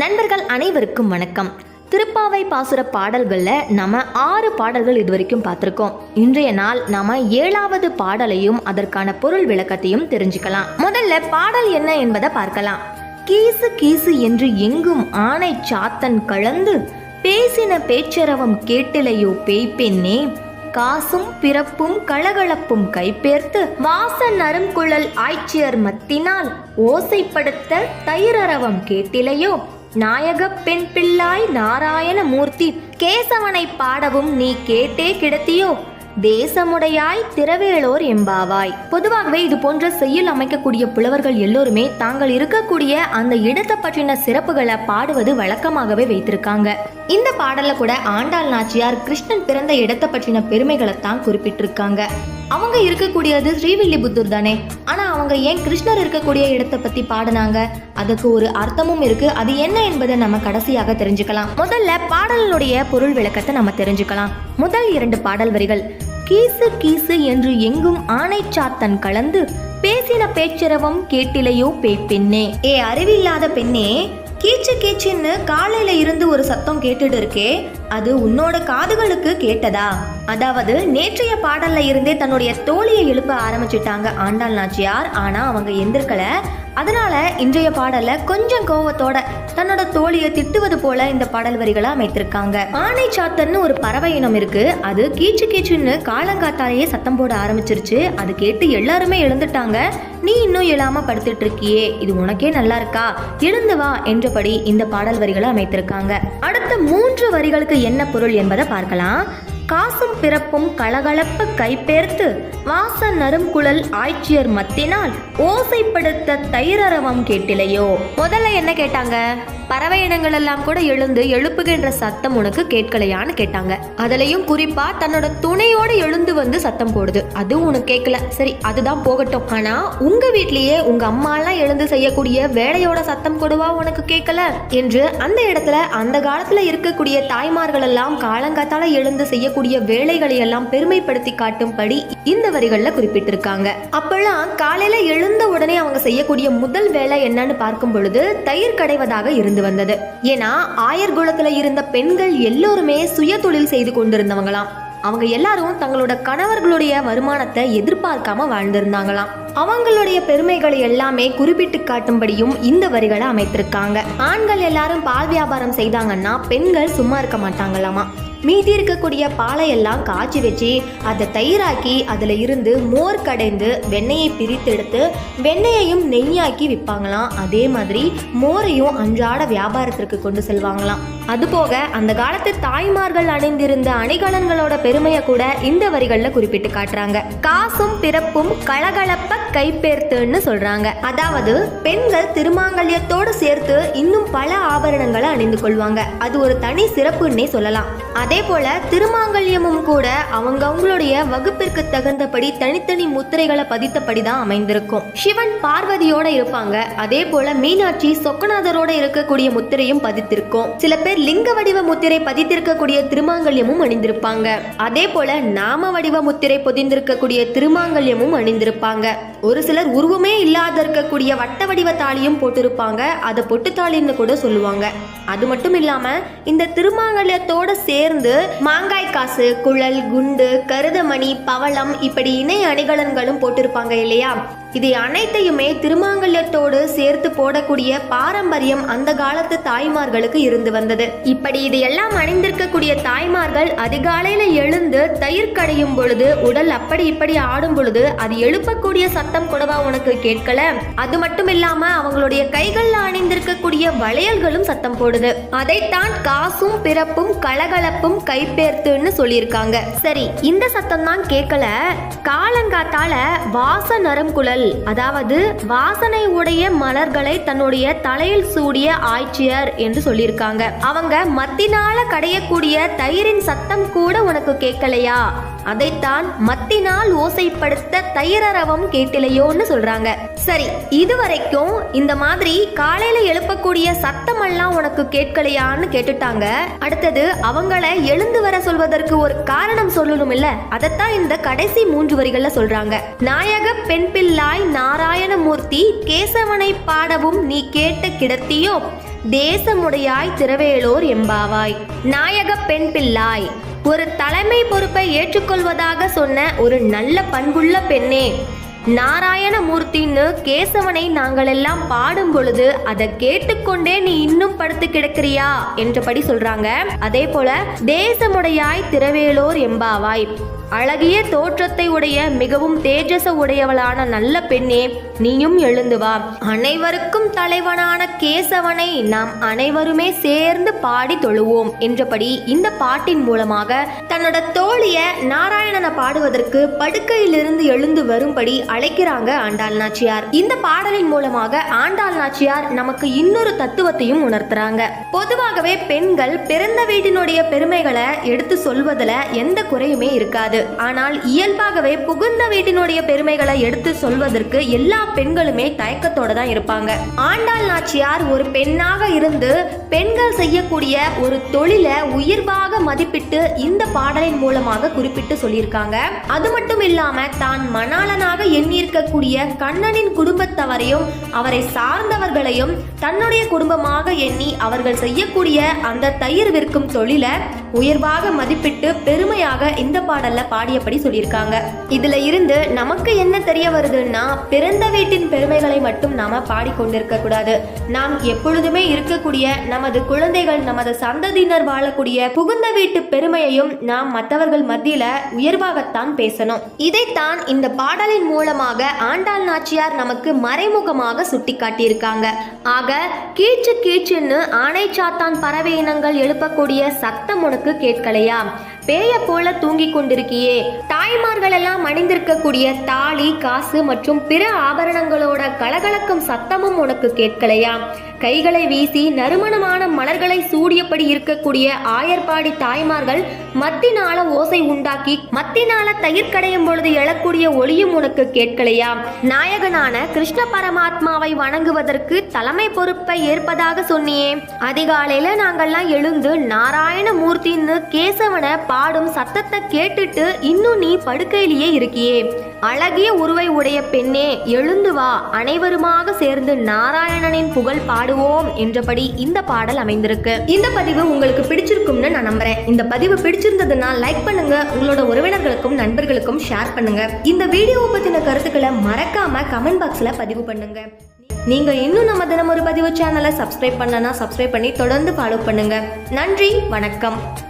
நண்பர்கள் அனைவருக்கும் வணக்கம். திருப்பாவை பாசுர பாடல்களில் நம்ம ஆறு பாடல்கள் இதுவரைக்கும் பார்த்துருக்கோம். இன்றைய நாள் நாம ஏழாவது பாடலையும் அதற்கான பொருள் விளக்கத்தையும் தெரிஞ்சுக்கலாம். முதல்ல பாடல் என்ன என்பதை பார்க்கலாம். கீசு கீசு என்று எங்கும் ஆணை சாத்தன் கலந்து பேசின பேச்சரவம் கேட்டிலையோ பேய்ப்பெண்ணே. காசும் பிறப்பும் கலகலப்பும் கைப்பேர்த்து வாசன் அருங்குழல் ஆய்ச்சியர் மத்தினால் ஓசைப்படுத்த தயிரரவம் கேட்டிலையோ. நாயகப் பெண் பிள்ளாய் நாராயணமூர்த்தி கேசவனை பாடவும் நீ கேட்டே கிடத்தியோ? தேசமுடையாய் திரவேலோர் எம்பாவாய். பொதுவாகவே இது போன்ற செய்யுள் அமைக்கக்கூடிய புலவர்கள் எல்லோருமே தாங்கள் இருக்கக்கூடிய அந்த இடத்தை பற்றின சிறப்புகளை பாடுவது வழக்கமாகவே வைத்திருக்காங்க. இந்த பாடல்ல கூட ஆண்டாள் நாச்சியார் கிருஷ்ணன் பிறந்த இடத்தை பற்றின பெருமைகளை தான் குறிப்பிட்டிருக்காங்க. அவங்க இருக்கக்கூடியது ஸ்ரீவில்லிபுத்தூர் தானே? ஆனா அவங்க ஏன் கிருஷ்ணர் இருக்கக்கூடிய இடத்தை பத்தி பாடினாங்க? அதுக்கு ஒரு அர்த்தமும் இருக்கு. அது என்ன என்பதை நம்ம கடைசியாக தெரிஞ்சுக்கலாம். முதல்ல பாடலினுடைய பொருள் விளக்கத்தை நம்ம தெரிஞ்சுக்கலாம். முதல் இரண்டு பாடல் வரிகள். கீசு கீசு என்று எங்கும் ஆணைச்சாத்தன் கலந்து பேசின பேச்சரவம் கேட்டிலையோ பேய்ப்பெண்ணே ஏ அறிவில்லாத பெண்ணே கீச்சு கீச்சுன்னு காலையில இருந்து ஒரு சத்தம் கேட்டுட்டு இருக்கே அது உன்னோட காதுகளுக்கு கேட்டதா? அதாவது நேற்றைய பாடல்ல இருந்தே தன்னுடைய தோழியை எழுப்ப ஆரம்பிச்சிட்டாங்க ஆண்டாள் நாச்சியார். ஆனா அவங்க எந்திருக்கல. அதனால இன்றைய பாடல கொஞ்சம் கோவத்தோட தன்னோட தோழியை திட்டுவது போல இந்த பாடல் வரிகளை அமைத்திருக்காங்க. ஆனை சாத்தன்னு ஒரு பறவை இனம் இருக்கு. அது கீச்சு கீச்சுன்னு காலங்காத்தாலேயே சத்தம் போட ஆரம்பிச்சிருச்சு. அது கேட்டு எல்லாருமே எழுந்துட்டாங்க. நீ இன்னும் எழாம படுத்துட்டு இருக்கியே. இது உனக்கே நல்லா இருக்கா? எழுந்து வா என்றபடி இந்த பாடல் வரிகளை அமைத்திருக்காங்க. அடுத்த மூன்று வரிகளுக்கு என்ன பொருள் என்பதை பார்க்கலாம். காசும் பிறப்பும் கலகலப்பு கைப்பேர்த்து வாச நறுங்குழல் ஆய்ச்சியர் மத்தினால் ஓசைப்படுத்த தைரரவம் கேட்டிலையோ? முதல்ல என்ன கேட்டாங்க? பறவை இனங்கள் எல்லாம் கூட எழுந்து எழுப்புகின்ற சத்தம் உனக்கு கேட்கலையான்னு கேட்டாங்க. அதுலயும் குறிப்பா தன்னோட துணையோட எழுந்து வந்து சத்தம் போடுது. அது உனக்கு கேட்கல. சரி அதுதான் போகட்டும். ஆனா உங்க வீட்லயே உங்க அம்மா எல்லாம் எழுந்து செய்யக்கூடிய வேலையோட சத்தம் கொடுவா உனக்கு கேட்கல? என்று அந்த இடத்துல அந்த காலத்துல இருக்கக்கூடிய தாய்மார்கள் எல்லாம் காலங்காத்தால எழுந்து செய்யக்கூடிய வேலைகளை எல்லாம் பெருமைப்படுத்தி காட்டும்படி இந்த வரிகளில் குறிப்பிட்டிருக்காங்க. அப்பெல்லாம் காலையில எழுந்த உடனே அவங்க செய்யக்கூடிய முதல் வேலை என்னன்னு பார்க்கும் பொழுது தயிர் கடைவதாக இருந்து வந்தது. ஏன்னா ஆயர் குலத்துல இருந்த பெண்கள் எல்லோருமே சுய தொழில் செய்து கொண்டிருந்தவங்களாம். அவங்க எல்லாரும் தங்களோட கணவர்களுடைய வருமானத்தை எதிர்பார்க்காம வாழ்ந்திருந்தாங்களாம். அவங்களுடைய பெருமைகளை எல்லாமே குறிப்பிட்டு காட்டும்படியும் இந்த வரிகளை அமைத்திருக்காங்க. ஆண்கள் எல்லாரும் பால் வியாபாரம் செய்தாங்கன்னா பெண்கள் சும்மா இருக்க மாட்டாங்களாமா? மீதி இருக்கக்கூடிய பாலை எல்லாம் காய்ச்சி வச்சு அதை தயிராக்கி அதில் இருந்து மோர் கடைந்து வெண்ணெயை பிரித்து எடுத்து வெண்ணெயையும் நெய்யாக்கி விற்பாங்களாம். அதே மாதிரி மோரையும் அன்றாட வியாபாரத்திற்கு கொண்டு செல்வாங்களாம். அதுபோக அந்த காலத்து தாய்மார்கள் அணிந்திருந்த அணிகலன்களோட பெருமையை கூட இந்த வரிகளில் குறிப்பிட்டு காட்டுறாங்க. காசும் பிறப்பும் கலகலப்ப கைப்பேர்த்துன்னு சொல்றாங்க. அதாவது பெண்கள் திருமாங்கல்யத்தோடு சேர்த்து இன்னும் பல ஆபரணங்களை அணிந்து கொள்வாங்க. அது ஒரு தனி சிறப்புன்னே சொல்லலாம். அதே போல திருமாங்கல்யமும் கூட அவங்க அவங்களுடைய வகுப்பிற்கு தகுந்தபடி தனித்தனி முத்திரைகளை பதித்தபடி தான் அமைந்திருக்கும். சிவன் பார்வதியோட இருப்பாங்க. அதே போல மீனாட்சி சொக்கநாதரோட இருக்கக்கூடிய முத்திரையும் பதித்திருக்கும். சில பேர் லிங்க வடிவ முத்திரை பதித்திருக்கக்கூடிய திருமாங்கல்யமும் அணிந்திருப்பாங்க. அதே போல நாம வடிவ முத்திரை பொதிந்திருக்கக்கூடிய திருமாங்கல்யமும் அணிந்திருப்பாங்க. ஒரு சிலர் உருவமே இல்லாத இருக்கக்கூடிய வட்ட வடிவ தாலியும் போட்டிருப்பாங்க. அதை பொட்டு தாலின்னு கூட சொல்லுவாங்க. அது மட்டும் இல்லாம இந்த திருமாங்கல்யத்தோட சேர்ந்து மாங்காய் காசு குழல் குண்டு கருதமணி பவளம் இப்படி இணை அணிகலன்களும் போட்டிருப்பாங்க இல்லையா? இது அனைத்தையுமே திருமாங்கல்யத்தோடு சேர்த்து போடக்கூடிய பாரம்பரியம் அந்த காலத்து தாய்மார்களுக்கு இருந்து வந்தது. இப்படி இது எல்லாம் அணிந்திருக்கக்கூடிய தாய்மார்கள் அதிகாலையில எழுந்து தயிர் கடையும் பொழுது உடல் அப்படி இப்படி ஆடும் பொழுது அது எழுப்பக்கூடிய சத்தம் கூடவா உனக்கு கேட்கல? அது மட்டும் இல்லாம அவங்களுடைய கைகள்ல அணிந்திருக்கக்கூடிய வளையல்களும் சத்தம் போடுது. அதைத்தான் காசும் பிறப்பும் கலகலப்பும் கைப்பேர்த்துன்னு சொல்லியிருக்காங்க. சரி இந்த சத்தம் தான் கேட்கல. காலங்காத்தால வாச நரம் குழல் மலர்கள் அதாவது வாசனை உடைய மலர்களை தன்னுடைய தலையில் சூடிய ஆய்ச்சியர் என்று சொல்லியிருக்காங்க. அவங்க மத்தினால கடையக்கூடிய தயிரின் சத்தம் கூட உனக்கு கேட்கலையா? அதைத்தான் மத்தினால் ஓசைப்படுத்த தயிரரவம் கேட்டிலையோன்னு சொல்றாங்க. சரி இதுவரைக்கும் இந்த மாதிரி காலையில எழுப்பக்கூடிய சத்தமெல்லாம் உனக்கு கேட்கலையான்னு கேட்டுட்டாங்க. அடுத்தது அவங்கள எழுந்து வர சொல்வதற்கு ஒரு காரணம் சொல்லணும் இல்ல அதைத்தான் இந்த கடைசி மூன்று வரிகள்ல சொல்றாங்க. நாயக பெண் பிள்ளாய் நாராயணமூர்த்தி கேசவனை பாடவும் நீ கேட்ட கிடத்தியோ தேசமுடையாய் திரவேலோர் எம்பாவாய். நாயக பெண் பிள்ளாய் ஒரு தலைமை பொறுப்பை ஏற்றுக்கொள்வதாக சொன்ன ஒரு நல்ல பண்புள்ள பெண்ணே. நாராயணமூர்த்தின்னு கேசவனை நாங்கள் எல்லாம் பாடும் பொழுது அதை கேட்டுக்கொண்டே நீ இன்னும் படுத்து கிடக்கிறியா? என்றபடி சொல்றாங்க. அதே போல தேசமுடையாய் திரவேலோர் எம்பாவாய். அழகிய தோற்றத்தை உடைய மிகவும் தேஜச உடையவளான நல்ல பெண்ணே நீயும் எழுந்து வா. அனைவருக்கும் தலைவனான கேசவனை நாம் அனைவருமே சேர்ந்து பாடி தொழுவோம் என்றபடி இந்த பாட்டின் மூலமாக தன்னோட தோழிய நாராயண பாடுவதற்கு படுக்கையிலிருந்து எழுந்து வரும்படி அழைக்கிறாங்க ஆண்டாள் நாச்சியார். இந்த பாடலின் மூலமாக ஆண்டாள் நாச்சியார் நமக்கு இன்னொரு தத்துவத்தையும் உணர்த்துறாங்க. பொதுவாகவே பெண்கள் பிறந்த வீட்டினுடைய பெருமைகளை எடுத்து சொல்வதுல எந்த குறையுமே இருக்காது. ஆனால் இயல்பாகவே புகுந்த வீட்டினுடைய பெருமைகளை எடுத்து சொல்வதற்கு எல்லா பெண்களுமே தயக்கத்தோட தான் இருப்பாங்க. ஆண்டாள் நாச்சியார் ஒரு பெண்ணாக இருந்து பெண்கள் செய்யக்கூடிய ஒரு தொழிலை உயிர்வாக மதிப்பிட்டு இந்த பாடலின் மூலமாக குறிப்பிட்டு சொல்லியிருக்காங்க. அது மட்டும் இல்லாம தான் மணாளனாக எண்ணியிருக்கக்கூடிய கண்ணனின் குடும்பத்தவரையும் அவரை சார்ந்தவர்களையும் தன்னுடைய குடும்பமாக எண்ணி அவர்கள் செய்யக்கூடிய அந்த தயிர் விற்கும் தொழிலை உயர்வாக மதிப்பிட்டு பெருமையாக இந்த பாடல்ல பாடியபடி சொல்லியிருக்காங்க. இதுல இருந்து நமக்கு என்ன தெரிய வருதுன்னா பிறந்த வீட்டின் பெருமைகளை மட்டும் நாம பாடிக்கொண்டிருக்க கூடாது நாம் எப்பொழுதுமே இருக்கக்கூடிய நமது குழந்தைகள் நமது சந்ததியினர் வாழக்கூடிய புகுந்த வீட்டு பெருமையையும் நாம் மற்றவர்கள் மத்தியில உயர்வாகத்தான் பேசணும். இதைத்தான் இந்த பாடலின் மூலமாக ஆண்டாள் நாச்சியார் நமக்கு மறைமுகமாக சுட்டிக்காட்டியிருக்காங்க. ஆக கீச்சு கீச்சுன்னு ஆணை சாத்தான் பறவை இனங்கள் எழுப்பக்கூடிய சத்தம் உனக்கு கேட்கலையா? பேய போல தூங்கி கொண்டிருக்கியே. தாய்மார்கள் எல்லாம் அணிந்திருக்கக்கூடிய தாலி காசு மற்றும் பிற ஆபரணங்களோட கலகலக்கும் சத்தமும் உனக்கு கேட்கலையா? கைகளை வீசி நறுமணமான மலர்களை சூடியபடி இருக்கக்கூடிய ஆயர்பாடி தாய்மார்கள் மத்தினால ஓசை உண்டாக்கி மத்தினால தயிர் கடையும் பொழுது எழக்கூடிய ஒளியும் உனக்கு கேட்கலையா? நாயகனான கிருஷ்ண பரமாத்மாவை வணங்குவதற்கு தலைமை பொறுப்பை ஏற்பதாக சொன்னியே. அதிகாலையில நாங்கள்லாம் எழுந்து நாராயண மூர்த்தின்னு கேசவனை பாடும் சத்தத்தை கேட்டுட்டு இன்னும் நீ படுக்கையிலேயே இருக்கியே. அழகிய உருவை உடைய பெண்ணே எழுந்து வா. அனைவருமாக சேர்ந்து நாராயணனின் புகழ் பாடுவோம் என்றபடி இந்த பாடல் அமைந்திருக்கு. இந்த பதிவு உங்களுக்கு பிடிச்சிருக்கும்னு நான் நம்புறேன். இந்த பதிவு பிடிச்சிருந்ததுன்னா லைக் பண்ணுங்க. உங்களோட உறவினர்களுக்கும் நண்பர்களுக்கும் ஷேர் பண்ணுங்க. இந்த வீடியோவை பத்தின கருத்துக்களை மறக்காம கமெண்ட் பாக்ஸ்ல பதிவு பண்ணுங்க. நீங்க இன்னும் நம்ம தினம் ஒரு பதிவு சேனலை சப்ஸ்கிரைப் பண்ணனா சப்ஸ்கிரைப் பண்ணி தொடர்ந்து ஃபாலோ பண்ணுங்க. நன்றி வணக்கம்.